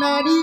নারী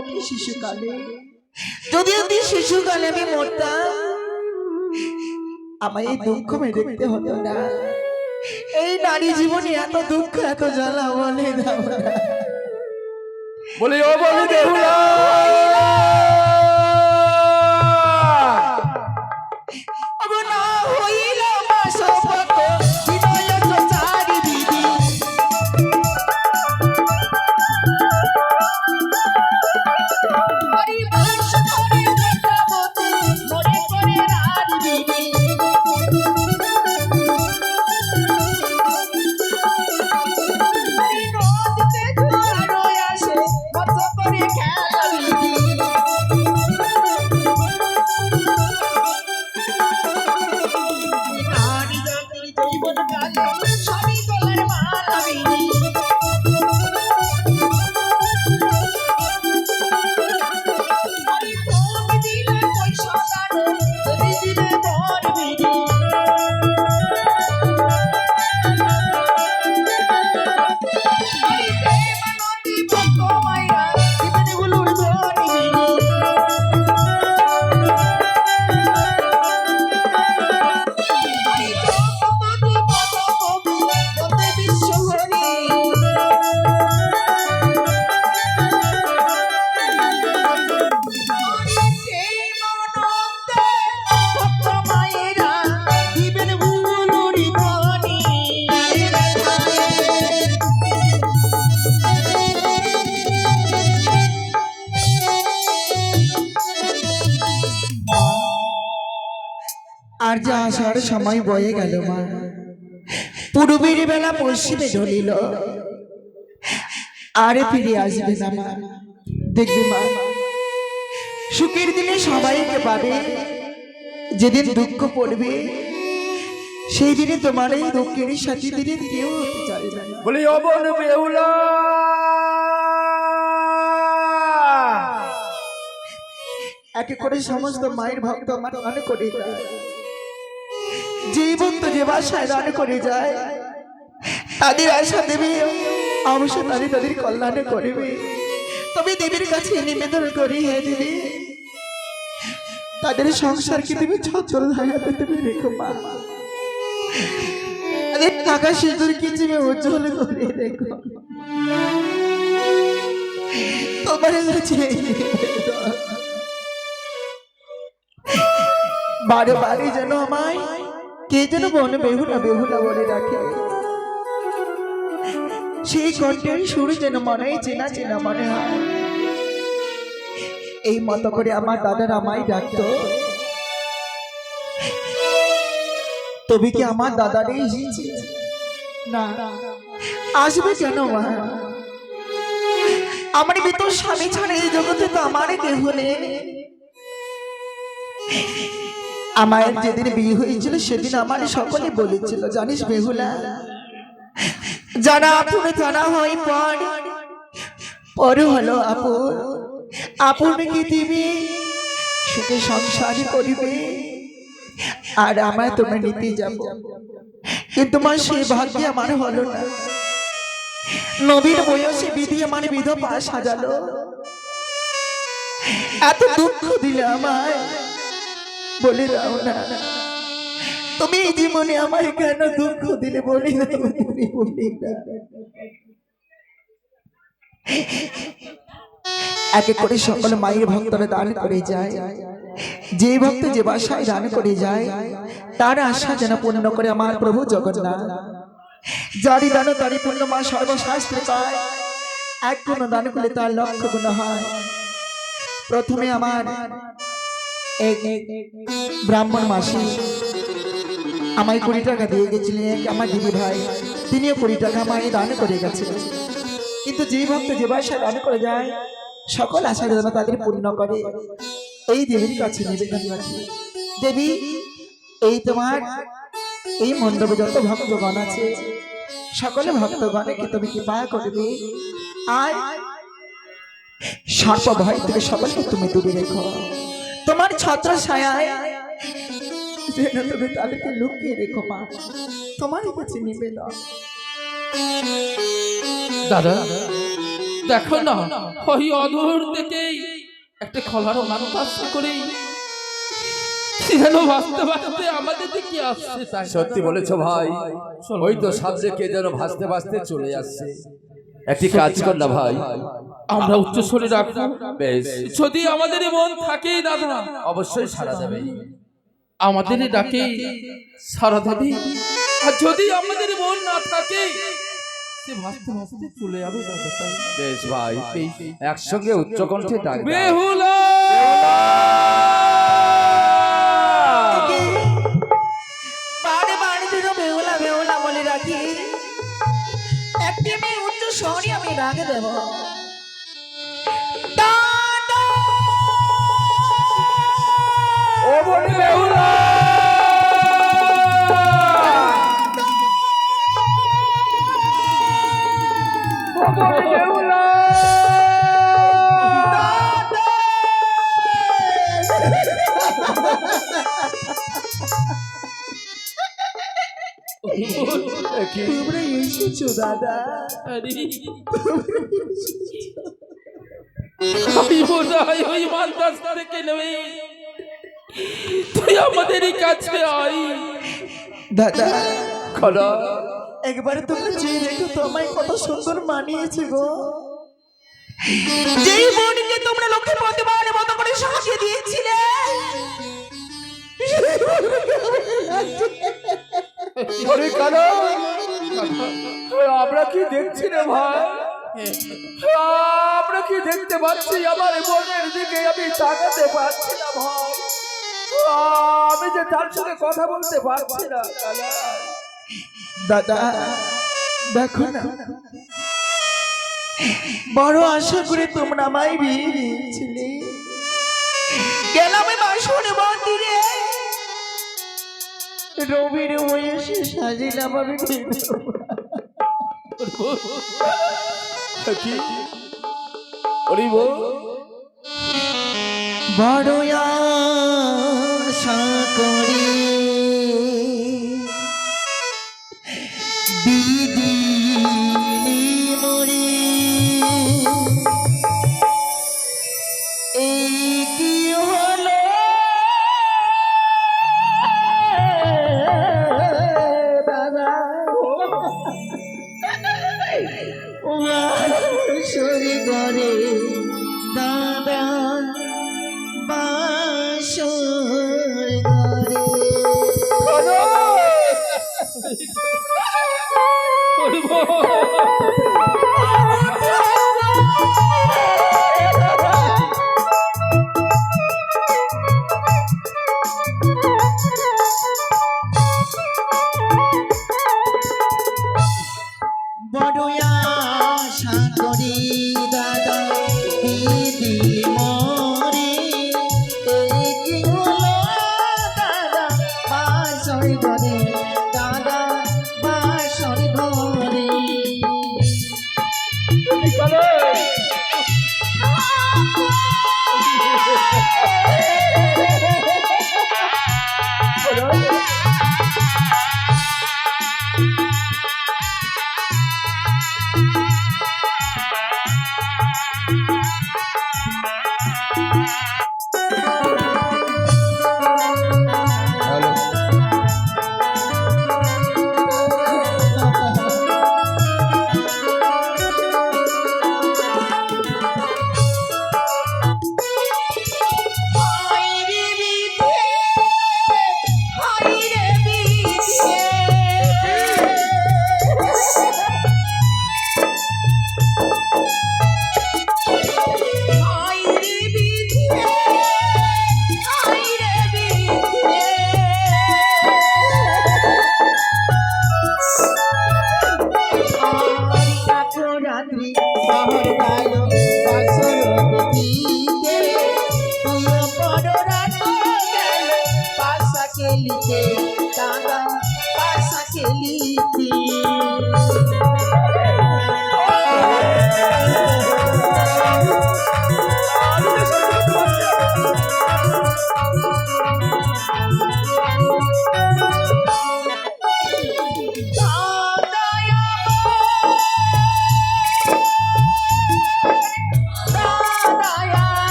অতি শিশুকালে। যদি অতি শিশুকালে আমি মরতাম আমার এই দুঃখ মেয়ে দেখতে হতো না। এই নারী জীবনে এত দুঃখ এত জ্বালা বলে দাও না। বলি ও বলি বেহুলা করে আর যে আসার সময় বয়ে গেল মা। পূর্বের বেলা পশ্চিমে ঢলিল আরে ফিরে আসবে না মা। দেখবে মা সুখের দিনে সবাইকে পাবে। যেদিন দুঃখ পড়বে সেই দিনে তোমার এই দুঃখের সাথে দিনে কেউ হতে চাইবে না বলি ও বোন বেহুলা! একে করে সমস্ত মায়ের ভক্ত আমার গান করে যেই ভক্ত যে বাসায় গান করে যায়, তাদের আশা দেবে, অবশ্যই তাদের তাদের কল্যাণে করবে। তবে দেবীর কাছে নিবেদন করি হে দেবী, তাদের সংসারকে তুমি ছচল ধায়াতে তুমি রেখো মা। তাদের টাকা সিঁদুর কি তুমি উজ্জ্বল করে রেখো। তোমার কাছে বারে বারে যেন আমায় কে যেন বনে বেহুলা বেহুলা বলে রাখে সেই কণ্ঠের সুর যেন মনে হয় চেনা চেনা মনে হয়। এই মতো করে আমার দাদার আমায় ডাকতো। তবে কি আমার দাদারে এসেছে না। আসবে কেন মা? আমার ভিতর স্বামী ছাড়া এই জগতে তো আমারই কেহ নেই। আমার যেদিন বিয়ে হয়েছিল সেদিন আমার সকলে বলেছিল জানিস বেহুলা যারা আপনি জানা হয় পর পর হলো আপন আপন কি দিবি? সুখে সংসার করিবে। আর আমায় তুমি নিতে যাব। কিন্তু মা সেই ভাগ্যে আমার হলো না। নবীর বয়সে বিধি আমার বিধবা সাজালো। এত দুঃখ দিলে আমায়। বলে দাও না। তুমি এই জীবনে আমায় কেন দুঃখ দিলে বলে দাও, তুমি বলে। এক করে সকল মায়ের ভক্তরা দান করে যায়। যে ভক্ত যে বাসায় দান করে যায়, তার আশা যেন পূর্ণ করে আমার প্রভু জগন্নাথ। যারি দান তারি পূর্ণ মা সর্বশাস্ত্রে পায়। এক গুণ দান করলে তার লক্ষ গুণ হয়। প্রথমে আমার ব্রাহ্মণ মাসি, আমায় কুড়ি টাকা দিয়ে গেছিলেন আমার দিদি ভাই। তিনিও কুড়ি টাকা আমায় দান করে গেছিলেন। কিন্তু যে ভক্ত যে বাসায় দান করে যায়, সকল আশা যেন তাদের পূর্ণ করে। এই দেবীর কাছে নিবেদন রাখি। দেবী, এই তোমার, এই মণ্ডপে যত ভক্তগণ আছে, সকলে ভক্তগণকে তুমি কৃপা করবে? আর সর্প ভয় থেকে সকলকে তুমি দূরে রেখো। তোমার ছত্র ছায়ায় যেন তুমি তাদেরকে লুকিয়ে রেখো মা। তোমার কাছে নিবেদন। দাদা দেখো না ওই অদূর থেকেই একটা খলার মানুষ আশা করে আমাদের দিকে আসছে সত্যি বলেছ ভাই। ওই তো কে যেন ভাসতে ভাসতে চলে আসছে। একটি কাজ কর না ভাই। আমরা উচ্চ স্বরে রাখব যদি আমাদের মন থাকে দাদা অবশ্যই সারা যাবে আমাদের ডাকে সারা দেবে। আর যদি আমাদের মন না থাকে সে ভাসতে ভাসতে চলে যাবে বেশ ভাই একসঙ্গে উচ্চকণ্ঠে ডাকবে বেহুলা! শহরে আমি রাগে দেব! ও বলি বেহুলা! আমি ওই থেকে তুই আমাদের কাছে আই দাদা খোলো। একবারে তোমরা চেয়ে দেখো তোমায় কত সুন্দর মানিয়েছে গো। যেই বোনকে তোমরা লোকের প্রতিমানের মতো করে সাজিয়ে দিয়েছিলে। কালো আমরা কি দেখছি রে ভাই? আমরা কি দেখতে পাচ্ছি? আমার বোনের দিকে আমি তাকাতে পারছি না ভাই। আমি যে তার সাথে কথা বলতে পারছি না দাদা দেখো না। বড় আশা করে তোমরা আমায় বিয়ে দিয়েছিলে। গেলাম রবির বয়সে সাজিলাম আমি কি? ওরে বউ। বড় আশা করে বড় আশা করি দিদি।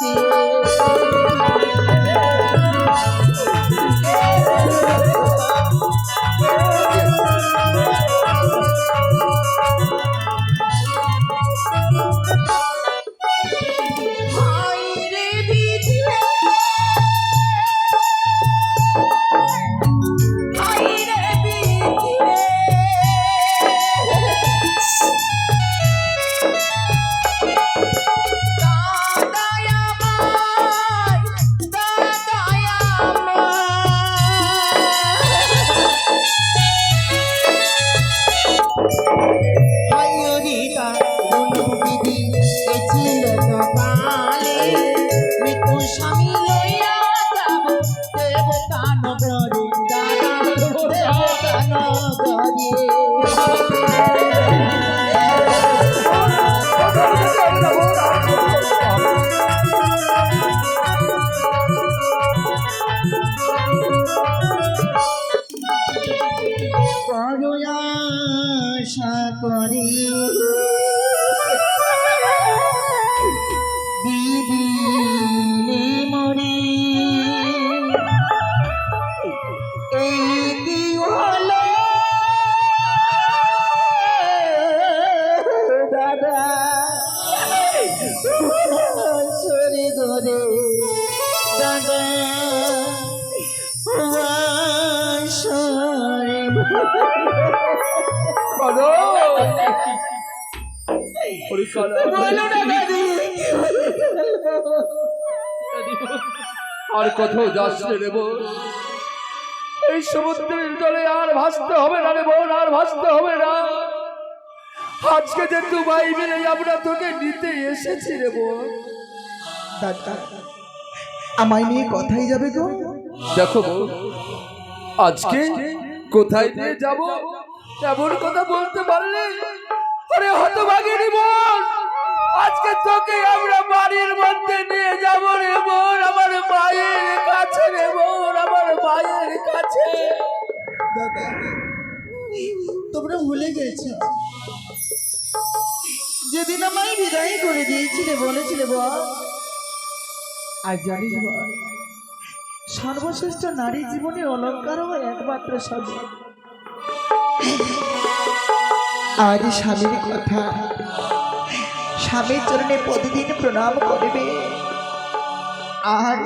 happy. আর কোথাও যাস রে বোন এই সমুদ্রের জলে আর ভাসতে হবে না রে বোন আর ভাসতে হবে না। আজকে যে দুবাই মিলে আমরা তোকে নিতে এসেছি রে বোন দাদা আমায় নিয়ে কথাই যাবে গো? দেখো আজকে কোথায় নিয়ে যাব? এমন কথা বলতে পারলে আরে হতভাগিনী বোন, আজকে তোকে আমরা বাড়ির মধ্যে নিয়ে যাব রে বোন, আমার মায়ের কাছে রে বোন, আমার মায়ের কাছে। তোমরা ভুলে গেছো। যেদিন আমায় বিদায় করে দিয়েছিলে, বলেছিলে, বল। আর জানিস, বল, সর্বশ্রেষ্ঠ নারী জীবনের অলঙ্কার ও একমাত্র স্বামী আর স্বামীর কথা। স্বামীর চরণে প্রতিদিন প্রণাম করবে। আর